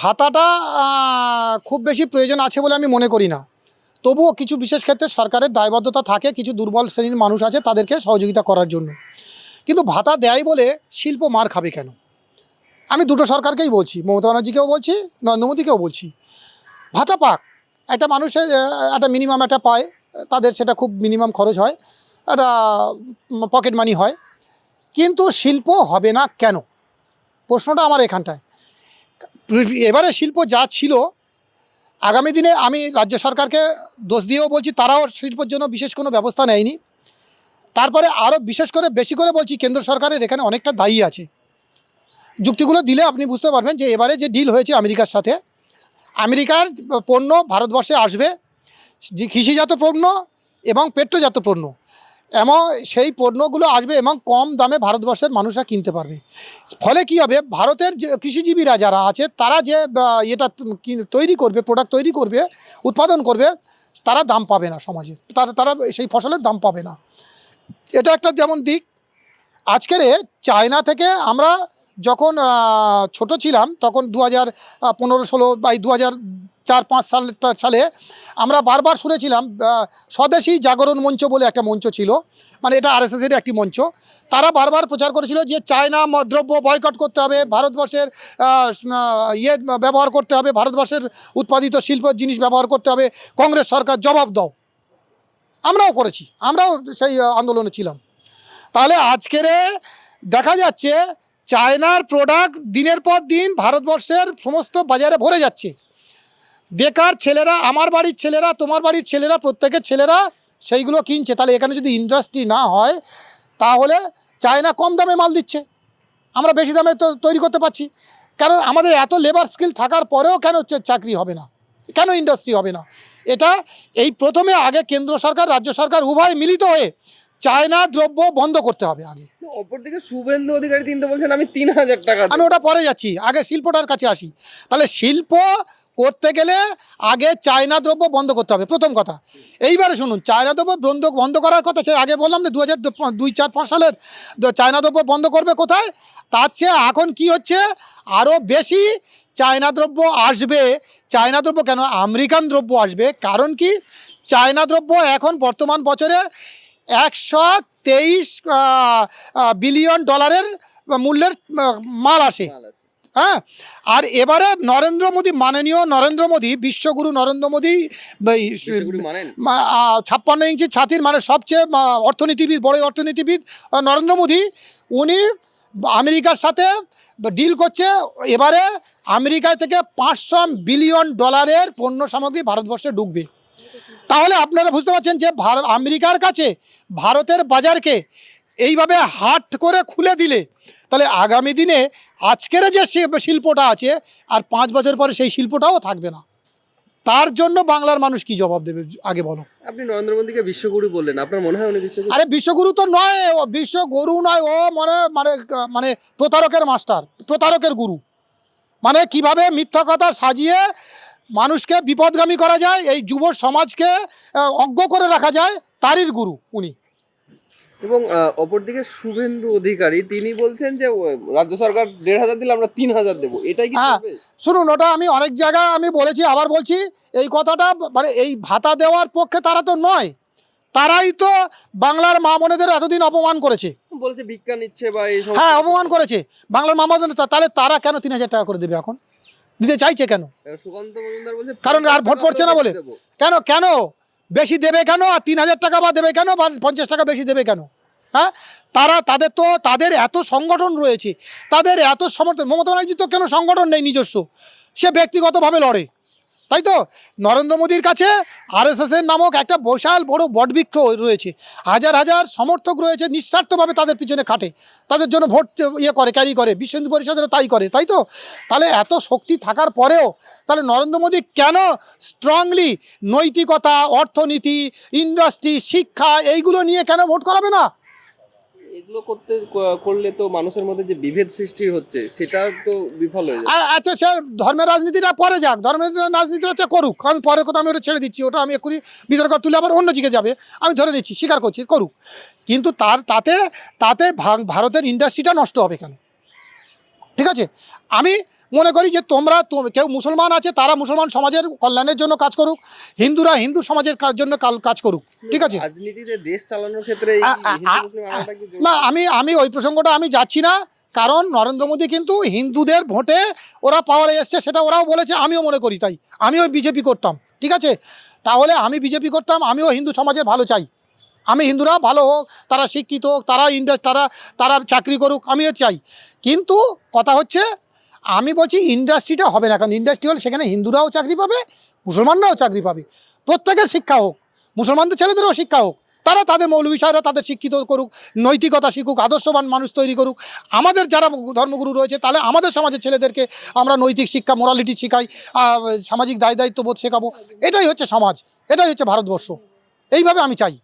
ভাতাটা খুব বেশি প্রয়োজন আছে বলে আমি মনে করি না। তবুও কিছু বিশেষ ক্ষেত্রে সরকারের দায়বদ্ধতা থাকে, কিছু দুর্বল শ্রেণির মানুষ আছে তাদেরকে সহযোগিতা করার জন্য। কিন্তু ভাতা দেয় বলে শিল্প মার খাবে কেন? আমি দুটো সরকারকেই বলছি, মমতা ব্যানার্জিকেও বলছি, নরেন্দ্র মোদীকেও বলছি। ভাতা পাক। একটা মানুষের একটা মিনিমাম একটা পায়, তাদের সেটা খুব মিনিমাম খরচ হয়, একটা পকেট মানি হয়। কিন্তু শিল্প হবে না কেন? প্রশ্নটা আমার এখানটায়। এবারে শিল্প যা ছিল, আগামী দিনে আমি রাজ্য সরকারকে দোষ দিয়েও বলছি, তারাও শিল্পের জন্য বিশেষ কোনো ব্যবস্থা নেয়নি। তারপরে আরও বিশেষ করে, বেশি করে বলছি, কেন্দ্র সরকারের এখানে অনেকটা দায়ী আছে। যুক্তিগুলো দিলে আপনি বুঝতে পারবেন যে, এবারে যে ডিল হয়েছে আমেরিকার সাথে, আমেরিকার পণ্য ভারতবর্ষে আসবে কৃষিজাত পণ্য এবং পেট্রোজাত পণ্য। এমন সেই পণ্যগুলো আসবে এবং কম দামে ভারতবর্ষের মানুষরা কিনতে পারবে। ফলে কি হবে? ভারতের যে কৃষিজীবীরা যারা আছে, তারা যে এটা তৈরি করবে প্রোডাক্ট তৈরি করবে, উৎপাদন করবে, তারা দাম পাবে না সমাজে। তারা তারা সেই ফসলের দাম পাবে না। এটা একটা যেমন দিক। আজকের চায়না থেকে আমরা যখন ছোট ছিলাম, তখন দু হাজার পনেরো, ষোলো বা দু হাজার চার পাঁচ সাল সালে আমরা বারবার শুনেছিলাম স্বদেশী জাগরণ মঞ্চ বলে একটা মঞ্চ ছিল মানে এটা আরএসএসের একটি মঞ্চ। তারা বারবার প্রচার করেছিল যে চায়না দ্রব্য বয়কট করতে হবে, ভারতবর্ষের ইয়ে ব্যবহার করতে হবে, ভারতবর্ষের উৎপাদিত শিল্প জিনিস ব্যবহার করতে হবে, কংগ্রেস সরকার জবাব দাও। আমরাও করেছি, আমরাও সেই আন্দোলনে ছিলাম। তাহলে আজকের দেখা যাচ্ছে, চায়নার প্রোডাক্ট দিনের পর দিন ভারতবর্ষের সমস্ত বাজারে ভরে যাচ্ছে। বেকার ছেলেরা, আমার বাড়ির ছেলেরা, তোমার বাড়ির ছেলেরা, প্রত্যেকের ছেলেরা সেইগুলো কিনছে। তাহলে এখানে যদি ইন্ডাস্ট্রি না হয়, তাহলে চায়না কম দামে মাল দিচ্ছে। আমরা বেশি দামে তো তৈরি করতে পারছি। কারণ আমাদের এত লেবার স্কিল থাকার পরেও কেন চাকরি হবে না? কেন ইন্ডাস্ট্রি হবে না? এটা এই প্রথমে আগে কেন্দ্র সরকার, রাজ্য সরকার উভয় মিলিত হয়ে চায়না দ্রব্য বন্ধ করতে হবে আগে। অপরদিকে শুভেন্দু অধিকারী তিনি তো বলছেন আমি তিন হাজার টাকা আমি ওটা পরে যাচ্ছি। আগে শিল্পটার কাছে আসি। তাহলে শিল্প করতে গেলে আগে চায়না দ্রব্য বন্ধ করতে হবে। প্রথম কথা। এইবারে শুনুন চায়না দ্রব্য বন্ধ বন্ধ করার কথা সে আগে বললাম না দু হাজার দুই চার পাঁচ সালের চায়না দ্রব্য বন্ধ করবে কোথায়? তার চেয়ে এখন কি হচ্ছে? আরও বেশি চায়না দ্রব্য আসবে। চায়না দ্রব্য কেন? আমেরিকান দ্রব্য আসবে। কারণ কি? চায়না দ্রব্য এখন বর্তমান বছরে একশো তেইশ বিলিয়ন ডলারের মূল্যের মাল আসে হ্যাঁ? আর এবারে নরেন্দ্র মোদী মাননীয় নরেন্দ্র মোদী বিশ্বগুরু নরেন্দ্র মোদী ছাপ্পান্ন ইঞ্চি ছাতির মানে সবচেয়ে অর্থনীতিবিদ বড় অর্থনীতিবিদ নরেন্দ্র মোদী উনি আমেরিকার সাথে ডিল করছে। এবারে আমেরিকা থেকে পাঁচশো বিলিয়ন ডলারের পণ্য সামগ্রী ভারতবর্ষে ঢুকবে। তাহলে আপনারা বুঝতে পারছেন যে আমেরিকার কাছে ভারতের বাজারকে এইভাবে হাট করে খুলে দিলে তাহলে আগামী দিনে আজকের যে শিল্পটা আছে আর পাঁচ বছর পরে সেই শিল্পটাও থাকবে না। তার জন্য বাংলার মানুষ কি জবাব দেবে আগে বলো। আপনি নরেন্দ্র মোদীকে বিশ্বগুরু বললেন আপনার মনে হয় উনি বিশ্বগুরু? আরে বিশ্বগুরু তো নয় ও বিশ্বগুরু নয় ও মানে মানে মানে প্রতারকের মাস্টার প্রতারকের গুরু। মানে কীভাবে মিথ্যা কথা সাজিয়ে মানুষকে বিপদগামী করা যায় এই যুব সমাজকে অজ্ঞ করে রাখা যায় তারই গুরু উনি। এবং অপরদিকে শুভেন্দু অধিকারী তিনি বলছেন যে রাজ্য সরকার দেড় হাজার দিলে আমরা তিন হাজার দেবো। এটাই হ্যাঁ। শুনুন ওটা আমি অনেক জায়গায় আমি বলেছি আবার বলছি এই কথাটা মানে এই ভাতা দেওয়ার পক্ষে তারা তো নয়। তারাই তো বাংলার মা বোনেদের এতদিন অপমান করেছে। বলছে ভিক্ষা নিচ্ছে বা হ্যাঁ অপমান করেছে। বাংলার মা বোনেদের তাহলে তারা কেন তিন হাজার টাকা করে দেবে এখন? দিতে চাইছে কেন? কারণ আর ভোট পড়ছে না বলে? কেন? কেন? বেশি দেবে কেন? আর তিন হাজার টাকা বা দেবে কেন? বা পঞ্চাশ টাকা বেশি দেবে কেন? হ্যাঁ? তারা তাদের তো তাদের এত সংগঠন রয়েছে তাদের এত সমর্থন মমতা ব্যানার্জি তো কেন সংগঠন নেই নিজস্ব? সে ব্যক্তিগতভাবে লড়ে। তাই তো? নরেন্দ্র মোদীর কাছে আরএসএসের নামক একটা বিশাল বড় বটবৃক্ষ রয়েছে। হাজার হাজার সমর্থক রয়েছে, নিঃস্বার্থভাবে তাদের পিছনে খাটে। তাদের জন্য ভোট ইয়ে করে ক্যারি করে। বিশ্ব হিন্দু পরিষদেরও তাই করে, তাই তো? তাহলে এত শক্তি থাকার পরেও তাহলে নরেন্দ্র মোদী কেন স্ট্রংলি নৈতিকতা, অর্থনীতি ইন্ডাস্ট্রি শিক্ষা, এইগুলো নিয়ে কেন ভোট করাবে না? এগুলো করতে করলে তো মানুষের মধ্যে যে বিভেদ সৃষ্টি হচ্ছে, সেটা তো বিফল হয়ে যাবে আচ্ছা স্যার, ধর্মের রাজনীতিটা পরে যাক। ধর্মের রাজনীতিটা হচ্ছে করুক। আমি পরের কথা আমি ওটা ছেড়ে দিচ্ছি, ওটা আমি এক্ষুনি বিতর্ক তুলে আবার অন্য দিকে যাবে। আমি ধরে নিচ্ছি, স্বীকার করছি, করুক। কিন্তু তার, তাতে তাতে ভারতের ইন্ডাস্ট্রিটা নষ্ট হবে কেন? ঠিক আছে? আমি মনে করি যে তোমরা তো- কেউ মুসলমান আছে তারা মুসলমান সমাজের কল্যাণের জন্য কাজ করুক হিন্দুরা হিন্দু সমাজের জন্য কাজ করুক ঠিক আছে দেশ চালানোর ক্ষেত্রে? না আমি আমি ওই প্রসঙ্গটা আমি যাচ্ছি না কারণ নরেন্দ্র মোদী কিন্তু হিন্দুদের ভোটে ওরা পাওয়ারে এসছে সেটা ওরাও বলেছে আমিও মনে করি তাই আমিও বিজেপি করতাম ঠিক আছে তাহলে আমি বিজেপি করতাম আমিও হিন্দু সমাজের ভালো চাই আমি হিন্দুরা ভালো হোক তারা শিক্ষিত হোক তারা ইন্ডাস তারা তারা চাকরি করুক আমিও চাই কিন্তু কথা হচ্ছে আমি বলছি ইন্ডাস্ট্রিটা হবে না, কারণ ইন্ডাস্ট্রি হলে সেখানে হিন্দুরাও চাকরি পাবে, মুসলমানরাও চাকরি পাবে। প্রত্যেকের শিক্ষা হোক, মুসলমানদের ছেলেদেরও শিক্ষা হোক, তারা তাদের মৌল বিষয়রা তাদের শিক্ষিত করুক, নৈতিকতা শিখুক, আদর্শবান মানুষ তৈরি করুক, আমাদের যারা ধর্মগুরু রয়েছে, তাহলে আমাদের সমাজের ছেলেদেরকে আমরা নৈতিক শিক্ষা মোরালিটি শেখাই সামাজিক দায় দায়িত্ববোধ শেখাবো। এটাই হচ্ছে সমাজ, এটাই হচ্ছে ভারতবর্ষ। এইভাবে আমি চাই।